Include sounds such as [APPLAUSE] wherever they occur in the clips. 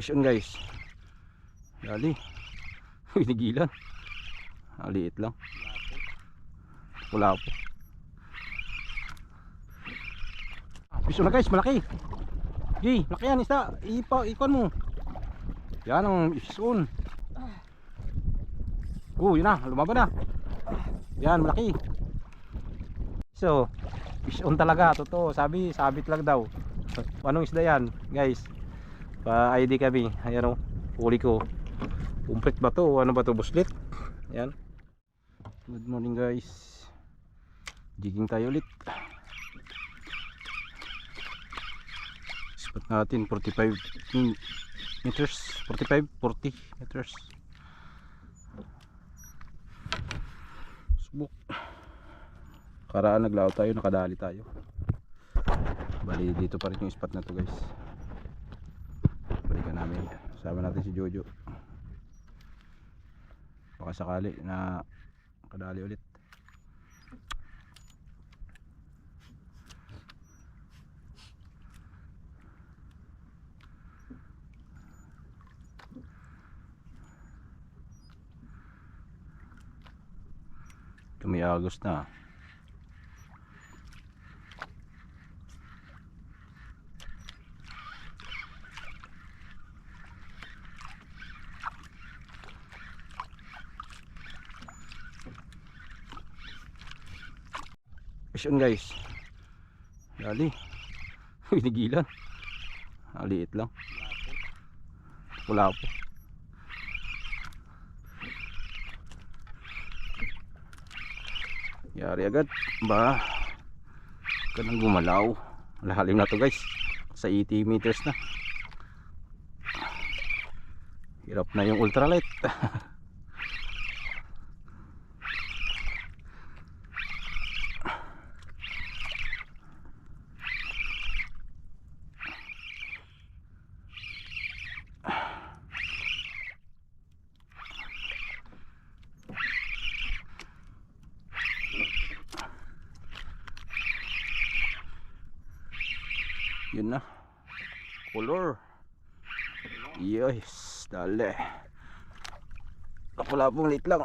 Fish guys. Dali. [LAUGHS] Uy, nigilan. Aliit lang. Wala po. Fish on na guys, malaki. Gi, malaki yan isda. Ipa, ikon mo. Yan ang fish on. Oh, yun na, lumaban na. Yan, malaki. So, fish talaga, totoo. Sabi, sabit lang daw. [LAUGHS] Anong isda yan, guys? Pa-ID kami. Ayan o, huli ko. Complete ba to? Ano ba to? Buslit? Ayan. Good morning guys. Jigging tayo ulit. Spot natin 45 min- meters. 45, 40 meters. Subok. Karaan naglao tayo, nakadali tayo. Bali dito pa rin yung spot na to guys. Balikan namin. Sama natin si Jojo. Baka sakali na kadali ulit. Tumiagos na. Fish on guys. Dali. [LAUGHS] Uy, nigilan. Aliit lang. Wala po. Yari agad. Ba. Kanang gumalaw. Lahalim na to guys. Sa 80 meters na. Hirap na yung ultralight. [LAUGHS] Yun na. Color. Yes, dali. Kapula-pong late lang.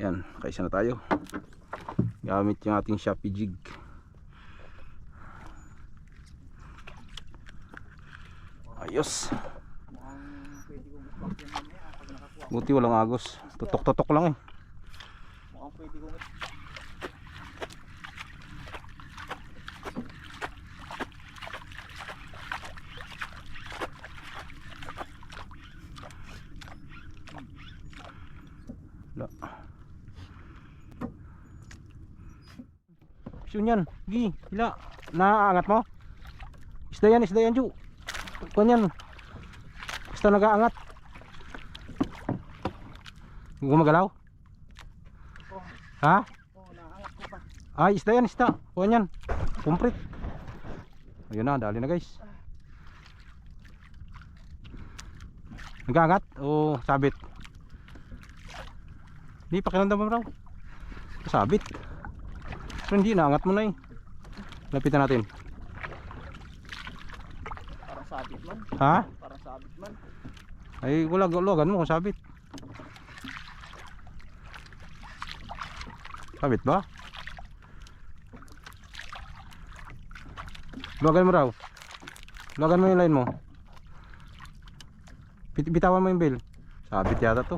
Yan, kaisa na tayo. Gamit yung ating Shopee jig. Ayos. Buti walang agos. Tutok-tutok lang eh. Mukhang pwede kong Wala. Yun yan. Gi, hila. Naaangat mo? Isda yan, isda yan, Ju. Kuan yan. Basta nag-aangat. Gumagalaw? Ha? Oo, naangat ko pa. Ay, isda yan, isda. Kuan yan. Kumprit. Ayun na, dali na guys. Nag-aangat o sabit? Hindi, pakiramdam mo raw. Sabit. Pero hindi, naangat mo na eh. Lapitan natin. Parang sabit man. Ha? Parang sabit man. Ay, wala, luwagan mo kung sabit. Sabit ba? Luwagan mo raw. Luwagan mo yung line mo. Bit bitawan mo yung bill. Sabit yata to.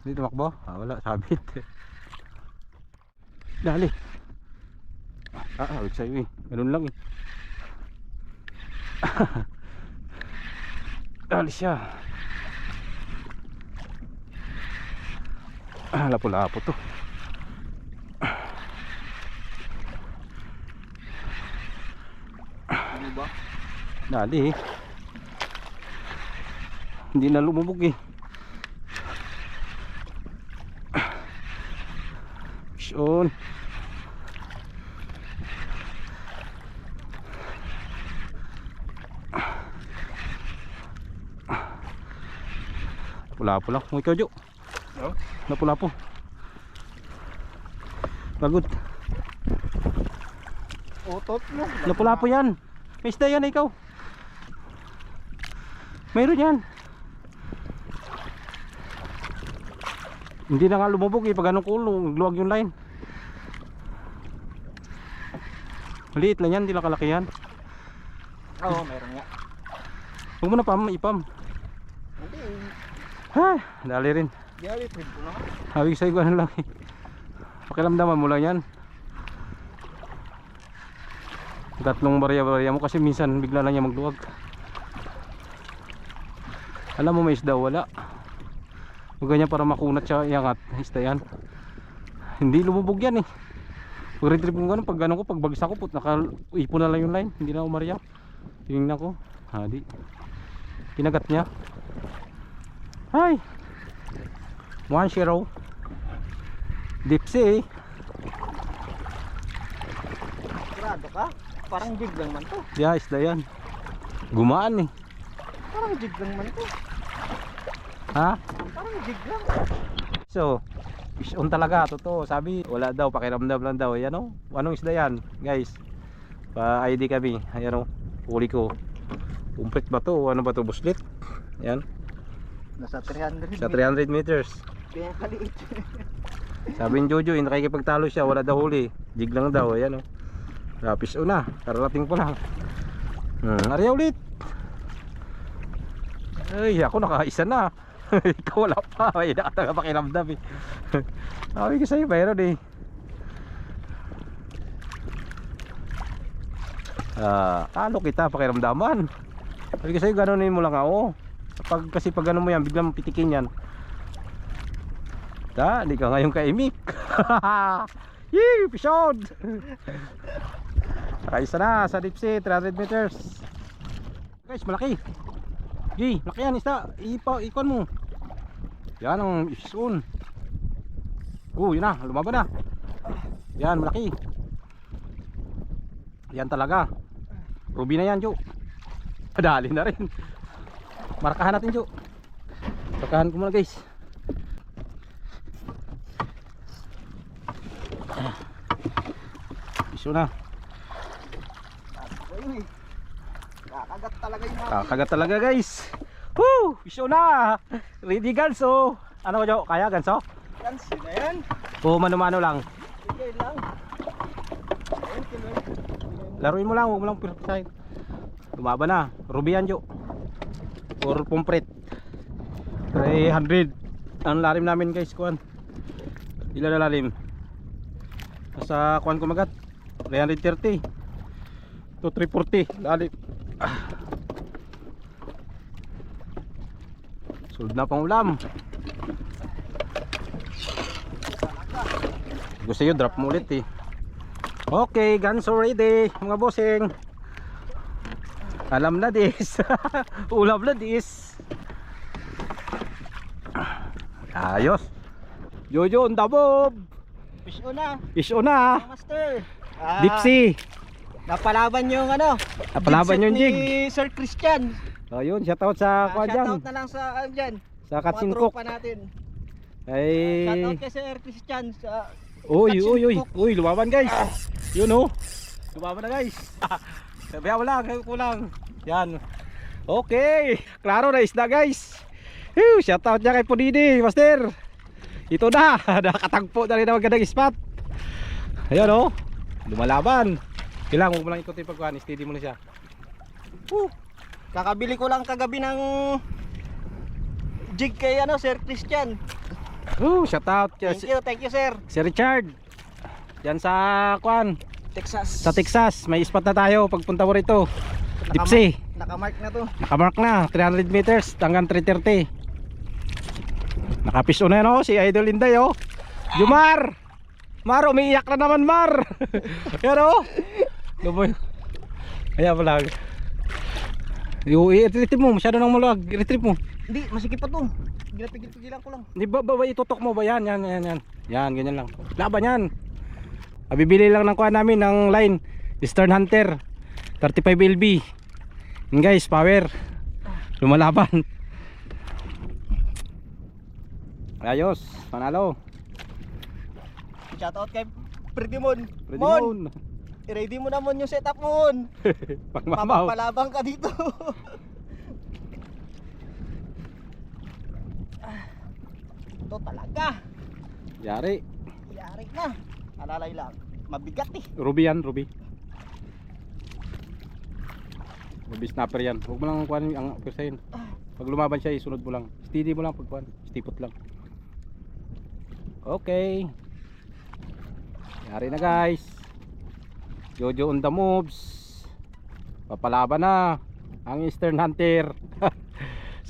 Hindi tumakbo? Ah, wala. Sabit. [LAUGHS] Dali. Ah, awit sa'yo eh. Ganun lang eh. [LAUGHS] Dali siya. Ah, lapo-lapo to. Ano ba? Dali eh. Hindi na lumubog eh. Fish on. Lapo-lapo lang. Kung ikaw, Jo. Oh? Lapo-lapo. Pagod. Utot mo. Lapo-lapo yan. May isda yan, ikaw. Mayroon yan. Hindi na nga lumubog eh. Pag anong kulong, luwag yung line. Maliit lang yan, hindi lang kalaki yan. Oo, meron nga. Huwag mo na pam, ipam. Ha, dali rin. di ali, trip ko na. Hawig sa'yo ano lang eh. Mo lang yan. Tatlong barya-barya mo kasi minsan bigla lang niya magluwag. Alam mo may isda wala. Huwag ganyan para makunat siya iangat. Isda yan. Hindi lumubog yan eh. Pag retrieve ko ganun, pag ganun ko, pag bagsak ko, put, naka-ipon na lang yung line. Hindi na umarya. Tingnan ko. Hadi. Kinagat niya. Hi! One zero. Dipsy eh. Sigurado ka? Parang jig lang man to. Yeah, isda yan. Gumaan eh. Parang jig lang man to. Ha? Parang jig lang. So, fish on talaga. Totoo. Sabi, wala daw. Pakiramdam lang daw. Ayan o. Anong isda yan? Guys. Pa-ID kami. Ayan o. Huli ko. Complete ba to? Ano ba to? Buslit? Ayan. Nasa 300. Sa 300 meters. Kaya kaliit. Sabi ni Jojo, yung nakikipagtalo siya, wala daw huli. Jig lang daw, ayan o. Rapis una, kararating pa lang. Hmm, ari ulit. Ay, ako nakaisa na. [LAUGHS] Ikaw wala pa, ay nakataga pakiramdam eh. [LAUGHS] Sabi ko sa'yo, mayroon eh. Ah, talo kita pakiramdaman. Sabi ko sa'yo, ganunin mo lang ako. Pag, kasi pag ganun mo yan, biglang pitikin yan. Ta, di ka ngayon kaimik. [LAUGHS] Yee, pisod. Nakaisa [LAUGHS] na sa sea, 300 meters. Guys, malaki. Yee, malaki yan isda. Ipa, ikon mo. Yan ang isun. Oh, yun na, lumaban na. Yan, malaki. Yan talaga. Ruby na yan, Jo. Padali na rin. Markahan natin, Jo. Markahan ko muna, guys. Iso na. Kakagat talaga mga Kakagat talaga guys. Woo! Iso na. Ready ganso. Ano Jo? Kaya ganso? yan. Sino yan? O mano-mano lang. Sige lang. Laruin mo lang, huwag mo lang pirpisahin. Lumaban na. Ruby yan Jo. Or pumpret. 300. Ang lalim namin guys, kuan. Ilan na lalim? Nasa kuan kumagat. 330. To 340. Lalim. Ah. Sulod na pang ulam. Gusto nyo, drop mo ulit eh. Okay, ganso ready, mga bossing. Alam na dis. [LAUGHS] Ulam na dis. Ayos. Jojo, ang dabob. Fish on na. Iso na. Mga Master. Ah, Dipsy. Napalaban yung ano. Napalaban yung jig. Ni Sir Christian. Ayun, shout out sa Ah, kuha dyan. shoutout na lang sa ano dyan. Sa Katsin Cook. natin. Ay. Shoutout kay Sir Christian sa Uy, uy, uy. Uy, lumaban guys. Yun oh. Lumaban na guys. [LAUGHS] Sabihan mo lang, kulang. Yan. Okay. Klaro na isda guys. Whew, shout out niya kay Punini, Master. Ito na. [LAUGHS] Nakatagpo na rin na magandang spot. Ayan oh. Lumalaban. Kailangan mo lang ikutin pagkuhan. Steady mo na siya. Woo! Kakabili ko lang kagabi ng jig kay ano Sir Christian. Whew, shout out. Thank you, thank you sir. Si Richard. Yan sa kwan. Texas. Sa Texas. May spot na tayo pagpunta mo rito. Dipsy. Nakamark na to. Nakamark na, 300 meters hanggang 330. Nakapiso na yan oh, si Idol Inday oh. Jumar! Mar, umiiyak na naman Mar! [LAUGHS] yan oh. Lumoy. Ayan pala. Yung i-retrieve mo, masyado nang maluwag. I-retrieve mo. Hindi, masikip pa to. Ginapigil-pigilan ko lang. Di ba, ba, ba itutok mo ba yan? Yan, yan, yan. Yan, ganyan lang. Laban yan ah, bibili lang ng kuha namin ng line Eastern Hunter 35 LB yun guys power lumalaban ayos panalo shout out kay Predimon Predimon Mon. I-ready mo naman yung setup mo on. [LAUGHS] Pangmamaw. Papapalabang ka dito. [LAUGHS] Ah, ito talaga. Yari. Yari na. Alalay lang. Mabigat eh. Ruby yan, Ruby. Ruby snapper yan. Huwag mo lang kuhanin ang persahin. Pag lumaban siya, isunod mo lang. Steady mo lang pag kuhan. Stipot lang. Okay. Yari na guys. Jojo on the moves. Papalaban na ang Eastern Hunter. [LAUGHS]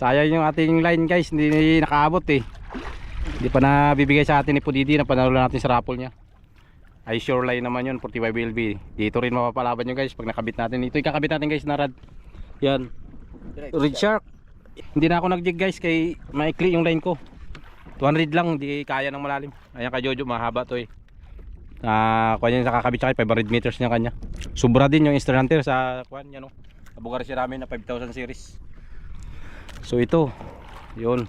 Sayang yung ating line guys, hindi nakaabot eh. Hindi pa nabibigay sa atin ni Pudidi na panalo natin sa raffle niya. Ay sure line naman yun 45 BLB. Dito rin mapapalaban nyo guys pag nakabit natin. Ito ikakabit natin guys na rad. Yan. Red Shark. Hindi na ako nag-jig guys kay maikli yung line ko. 200 lang, hindi kaya ng malalim. Ayan kay Jojo, mahaba to eh. Ah, kuha niya nakakabit siya kay 500 meters niya kanya. Sobra din yung Eastern Hunter sa kuha niya no. Abugar siya namin na 5000 series. So ito, yun.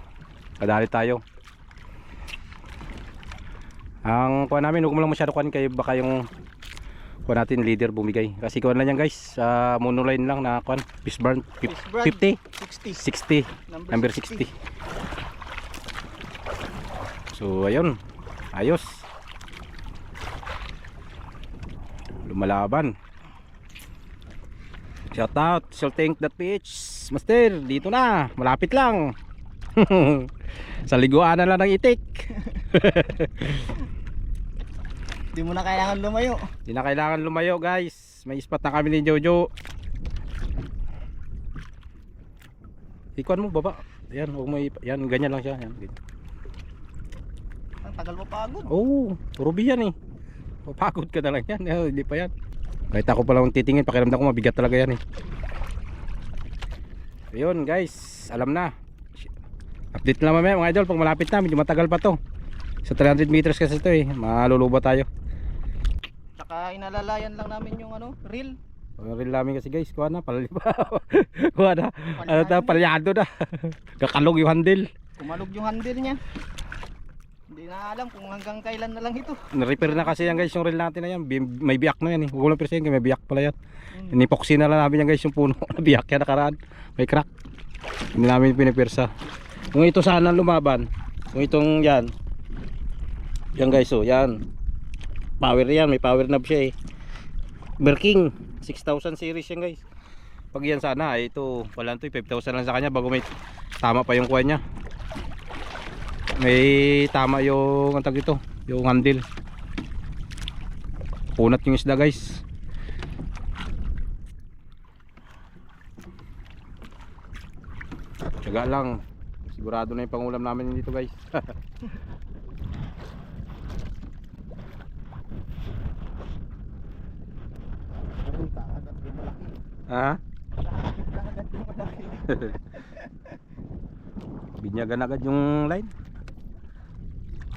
Kadali tayo. Ang kuha namin, huwag mo lang masyado kuha kay baka yung kuha natin leader bumigay. Kasi kuha lang yan guys, sa monoline lang na kuha, fish burn Fish brand. 50, 60. 60, number 60. So ayun, ayos. Lumalaban. Shout out, Saltank.ph Master, dito na, malapit lang. [LAUGHS] Sa liguan na lang ng itik. [LAUGHS] Di mo na kailangan lumayo. Hindi na kailangan lumayo guys. May spot na kami ni Jojo. Ikuan mo baba. Yan, huwag mo ipa- yan ganyan lang siya. Yan, ganyan. Ang tagal mo pagod. Oh, ruby yan eh. Papagod ka na lang yan. Eh, hindi pa yan. Kahit ako pa lang titingin, pakiramdam ko mabigat talaga yan eh. Ayun guys, alam na. Update na mamaya mga idol pag malapit na, medyo matagal pa to. Sa 300 meters kasi to eh, maluluba tayo. Tsaka inalalayan lang namin yung ano, reel. Ang reel namin kasi guys, kuha na, palaliba. [LAUGHS] kuha na, ano na, palyado na. [LAUGHS] Kakalog yung handle. Kumalog yung handle niya. Hindi na alam kung hanggang kailan na lang ito. Na-repair na kasi yan guys yung reel natin na yan. May biyak na yan eh. Huwag lang may biyak pala yan. Mm. Inipoxy na lang namin yan guys yung puno. [LAUGHS] Nabiyak yan nakaraan. May crack. Hindi namin pinipirsa. Kung ito sana lumaban, kung itong yan, yan guys oh, yan. Power yan, may power knob siya eh. Berking, 6000 series yan guys. Pag yan sana, eh, ito, wala to 5,000 lang sa kanya bago may tama pa yung kuha niya. May tama yung, ang tag ito, yung handle. Punat yung isda guys. Tsaga lang. Sigurado na yung pangulam namin dito guys. [LAUGHS] Pupunta agad yung malaki. Ha? [LAUGHS] Binyagan agad yung line.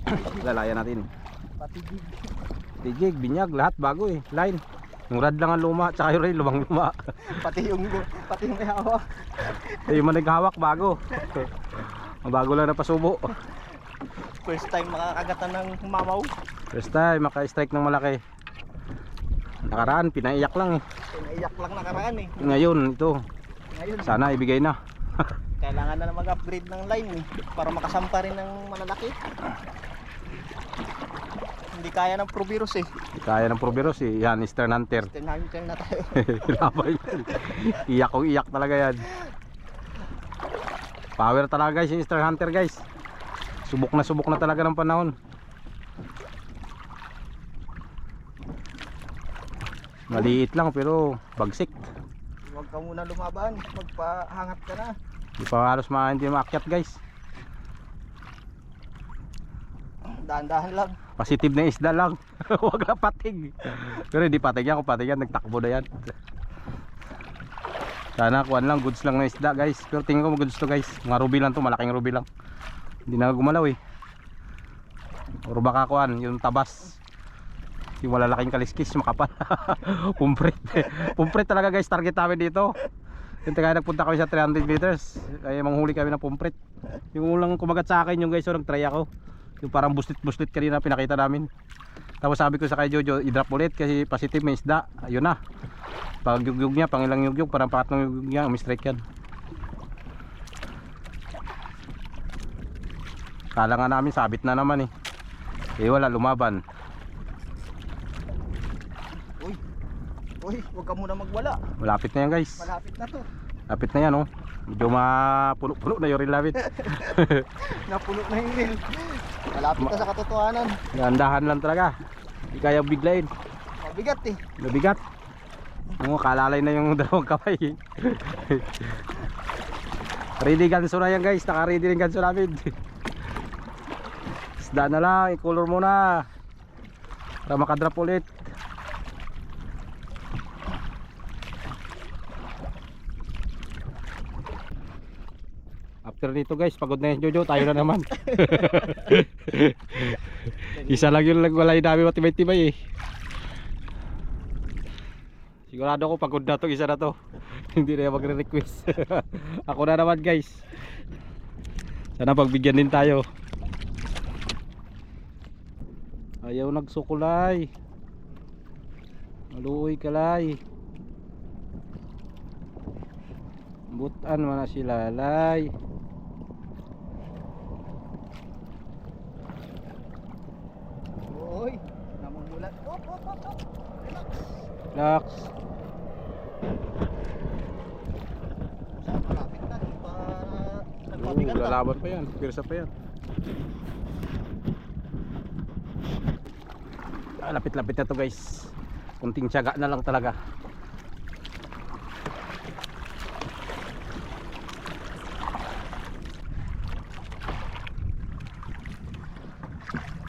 [COUGHS] Lalayan natin. Patigig. Tigig, binyag, lahat bago eh. Line. Yung rad lang ang luma, tsaka yung rail lumang luma. [LAUGHS] Pati yung pati yung may hawak. [LAUGHS] yung mga naghawak bago. Bago lang na pasubo. First time makakagatan ng mamaw. First time, maka-strike ng malaki. Nakaraan, pinaiyak lang eh. Pinaiyak lang nakaraan eh. Ngayon, ito, Ngayon, sana ibigay na. [LAUGHS] kailangan na mag-upgrade ng line eh. Para makasampa rin ng malalaki. Hindi kaya ng Provirus eh. Kaya ng Proveros eh. Yan, Eastern Hunter. Tinahintay na tayo. [LAUGHS] Iyak kong iyak talaga yan. Power talaga guys yung Eastern Hunter guys. Subok na subok na talaga ng panahon. Maliit lang pero bagsik. Huwag ka muna lumaban. Magpahangat ka na. Di pa halos ma hindi maakyat guys. Dahan-dahan lang. Positive na isda lang. [LAUGHS] Huwag na patig. Pero hindi patig yan. Kung patig yan, nagtakbo na yan. Sana kuan lang, goods lang na isda guys. Pero tingin ko goods to guys. Mga ruby lang to, malaking ruby lang. Hindi na gumalaw eh. Or baka kuan, yung tabas. Yung malalaking kaliskis, makapal. [LAUGHS] Pumpret. Pumpret talaga guys, target namin dito. Yung taga nagpunta kami sa 300 meters. Kaya manghuli kami ng pumpret. Yung ulang kumagat sa akin yung guys, so nagtry ako. Yung parang buslit-buslit kanina pinakita namin. Tapos sabi ko sa kay Jojo, i-drop ulit kasi positive may isda. Ayun na. Pag yugyug niya, pangilang yugyug, parang pangatlong yugyug niya, umi-strike yan. Kala nga namin, sabit na naman eh. Eh wala, lumaban. Uy, huwag ka muna magwala. Malapit na yan guys. Malapit na to. Lapit na yan oh. Medyo mapuno-puno na yung reel [LAUGHS] namin. Napuno na yung reel. Malapit na sa katotohanan. Gandahan lang talaga. Hindi kaya biglayin. Mabigat eh. Nabigat. Oo, kalalay na yung [LAUGHS] dalawang kamay. ready ganso na yan guys. Naka-ready rin ganso namin. [LAUGHS] Isda na lang. I-color muna. Para makadrop ulit. After nito guys, pagod na yung Jojo, tayo na naman. [LAUGHS] Isa lang yung nagwalay namin matibay-tibay eh. Sigurado ko pagod na to isa na to. [LAUGHS] Hindi na magre-request. [LAUGHS] Ako na naman guys. Sana pagbigyan din tayo. Ayaw nagsukulay. Maluoy kalay. Butan man na si lalay. Relax. Na. lalaban pa yan. Pirsa pa yan. Ah, lapit-lapit na to guys. Kunting tiyaga na lang talaga.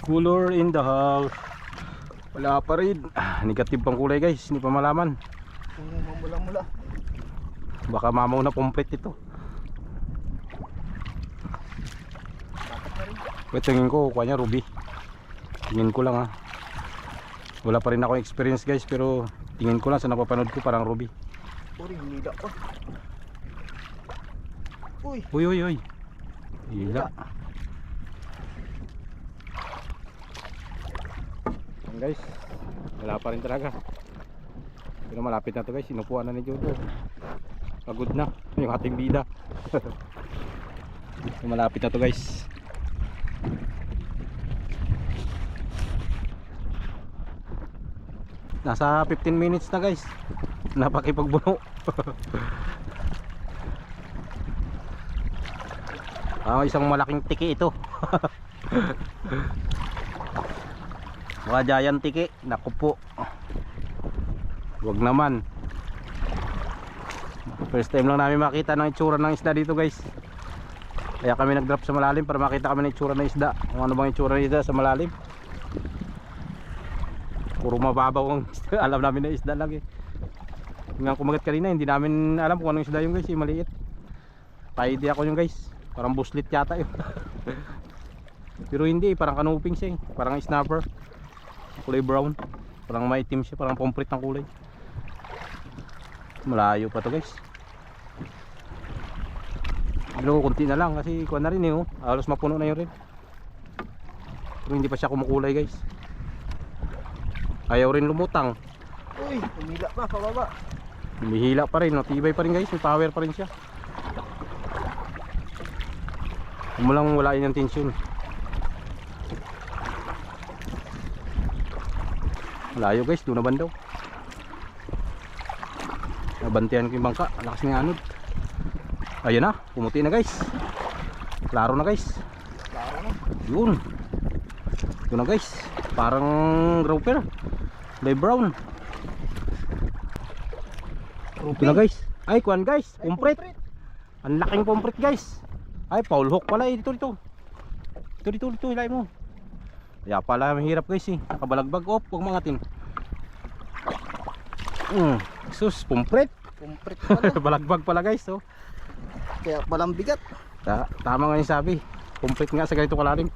Color in the house. Wala pa rin. Ah, Negative pang kulay guys. Hindi pa malaman. Oo, mamula-mula. Baka mamaw na complete ito. Wait, tingin ko, kuha niya ruby. Tingin ko lang ha. Wala pa rin ako experience guys, pero tingin ko lang sa napapanood ko parang ruby. Uy, nila pa. Uy. Uy, uy, uy. Hila. Yan guys, wala pa rin talaga. Pero malapit na to guys, sinupuan na ni Jojo. Pagod na, yung ating bida. [LAUGHS] malapit na to guys. Nasa 15 minutes na guys. Napakipagbuno. [LAUGHS] Ah, isang malaking tiki ito. [LAUGHS] Mga giant tiki. Naku po. Huwag naman. First time lang namin makita ng itsura ng isda dito guys. Kaya kami nag-drop sa malalim para makita kami ng itsura ng isda. Kung ano bang itsura ng isda sa malalim. Puro mababaw ang isda. [LAUGHS] Alam namin na isda lang eh. Yung kumagat kanina, hindi namin alam kung anong isda yung guys. Yung maliit. Tidy ako yung guys. Parang buslit yata yun. [LAUGHS] Pero hindi, parang kanuping siya eh. Parang snapper. Kulay brown. Parang maitim siya, parang pomfret ng kulay. Malayo pa to guys. Pero kunti na lang kasi kuha na rin eh oh. Halos mapuno na yun rin. Pero hindi pa siya kumukulay guys. Ayaw rin lumutang. Uy, umila pa, pababa. Humihila pa rin, matibay pa rin guys, may power pa rin siya. Huwag mo lang walain yung tension. Layo guys, doon na bandaw. Nabantihan ko yung bangka, lakas ng anod. Ayun na, pumuti na guys. Klaro na guys. Klaro na. Yun. Yun na guys. Parang grouper. Kulay brown. Ito na guys. Ay, kuan guys. Pumpret. Ang laking pumpret guys. Ay, foul hook pala eh. Dito, dito. Dito, dito, dito. Hilay mo. Kaya pala mahirap guys eh. Nakabalagbag. Op, huwag mangatin. Mm. Sus, pumpret. Pumpret [LAUGHS] pala. Balagbag pala guys. Oh. Kaya palang bigat. Ta tama nga yung sabi. Pumpret nga sa ganito kalalim.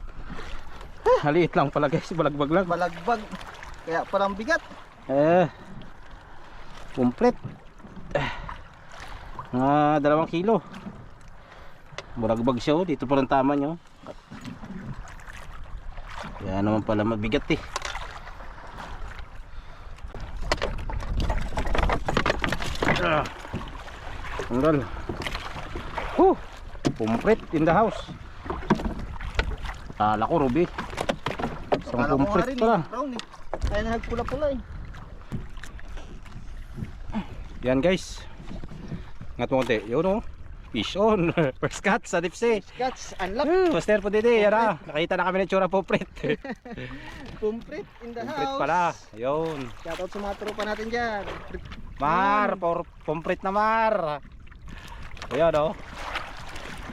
Haliit lang pala guys. Balagbag lang. Balagbag. Kaya palang bigat. Eh. Pumpret. Eh. Mga dalawang kilo. Buragbag siya oh. Dito pa rin tama niyo. Kaya naman pala mabigat eh. Ah. Tanggal. Huh. Pumpret in the house. Kala ko Ruby. Isang pumprit pala. eh. Kaya na nagpula-pula eh. Yan guys. Ngat mo konti. Yun oh. Fish on. [LAUGHS] First cut sa dipsy. Scotch, unlock, Uh, Master po dito. Yan ah. Nakita na kami ng tsura pumprit. [LAUGHS] pumprit in the pumprit house. pala. Yun. Shoutout sa mga tropa natin dyan. Mar. For pumprit na mar. Ayan oh.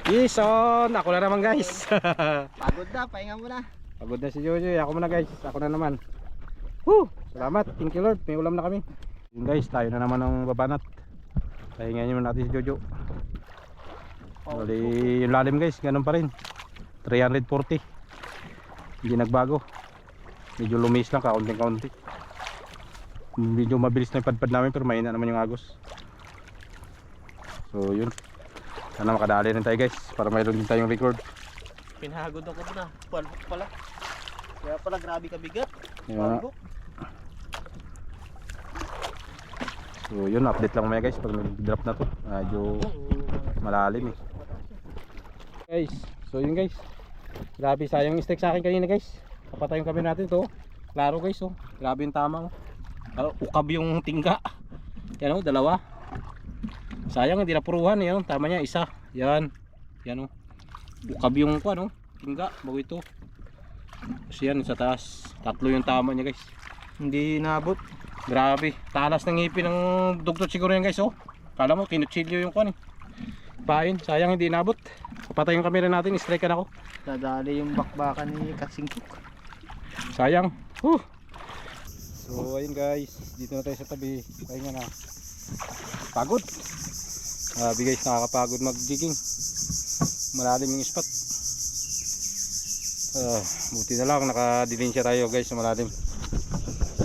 Fish on. Ako na naman guys. [LAUGHS] Pagod na, pahinga mo na. Pagod na si Jojo. Ako muna guys. Ako na naman. Woo! Salamat. Thank you Lord. May ulam na kami. Yun guys. Tayo na naman ng babanat. Pahingayin muna natin si Jojo. Bali, yung lalim guys, ganun pa rin. 340. Hindi nagbago. Medyo lumis lang, kaunting-kaunti. Medyo mabilis na yung padpad namin pero mahina naman yung agos. So yun. Sana makadali rin tayo guys para mayroon din tayong record. Pinahagod ako na. Palbok pala. Kaya pala grabe kabigat. Kaya, Palbok. so yun, update lang maya guys pag nag-drop na to. Medyo malalim eh. Guys, so yun guys. Grabe sayang yung strike sa akin kanina guys. Kapatay yung kami natin to. Klaro guys oh. Grabe yung tama oh. Ano, ukab yung tingga. Yan oh, dalawa. Sayang hindi napuruhan yan oh. Tama niya isa. Yan. Yan oh. Ukab yung ko ano, tingga bago ito. Kasi yan sa taas. Tatlo yung tama niya guys. Hindi naabot. Grabe, talas ng ngipin ng dugtot siguro yan guys oh. Kala mo kinutsilyo yung kuan eh. Pain, sayang hindi inabot. Papatay yung camera natin, strike na ako. Dadali yung bakbakan ni Kasingkuk. Sayang. Huh. So ayun guys, dito na tayo sa tabi. Pahinga na. Pagod. Grabe guys, nakakapagod mag-digging. Malalim yung spot. Ah, buti na lang nakadilin siya tayo guys sa malalim.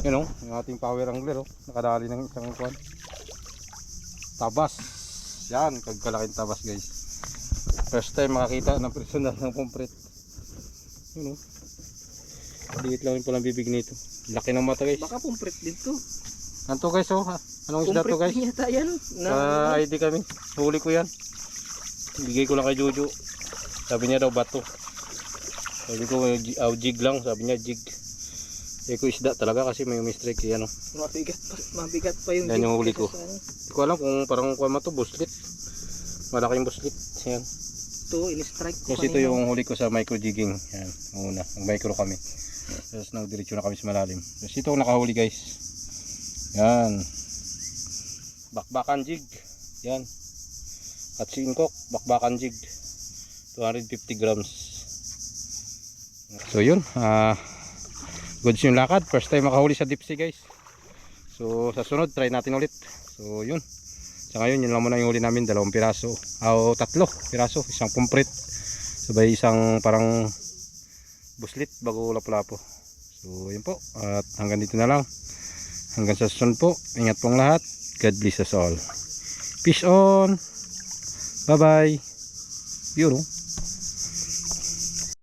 Yun oh, yung ating power angler oh. Nakadali ng isang kuan. Tabas. Yan, kagkalaking tabas guys. First time makakita ng personal ng pumpret. Yun oh. Liit lang yung palang bibig nito. Laki ng mata guys. Baka pumprit din to. Ano to guys oh? Anong isda to Pumprit guys? yata yan. Na, Sa ID kami. Huli ko yan. Bigay ko lang kay Jojo. Sabi niya daw bato. Sabi ko oh, jig lang. Sabi niya jig. Eh ko isda talaga kasi may mistrike yan oh. mabigat pa, mabigat pa yung Yan yung huli ko. ano. Hindi ko alam kung parang kuha to buslit. Malaking buslit. Yan. Ito, in-strike ko Kasi ito yung huli ko sa micro jigging. Yan. Una. Nag-micro kami. Tapos nagdiretso na kami sa malalim. Tapos ito ang nakahuli guys. Yan. Bakbakan jig. Yan. At singkok. Bakbakan jig. 250 grams. So yun. ah goods yung lakad. First time makahuli sa deep sea guys. So sa sunod try natin ulit. So yun. Sa ngayon yun lang muna yung huli namin. Dalawang piraso. O tatlo piraso. Isang pumprit. Sabay isang parang buslit bago lapo-lapo. So yun po. At hanggang dito na lang. Hanggang sa susunod po. Ingat pong lahat. God bless us all. Peace on. Bye bye. Yun oh.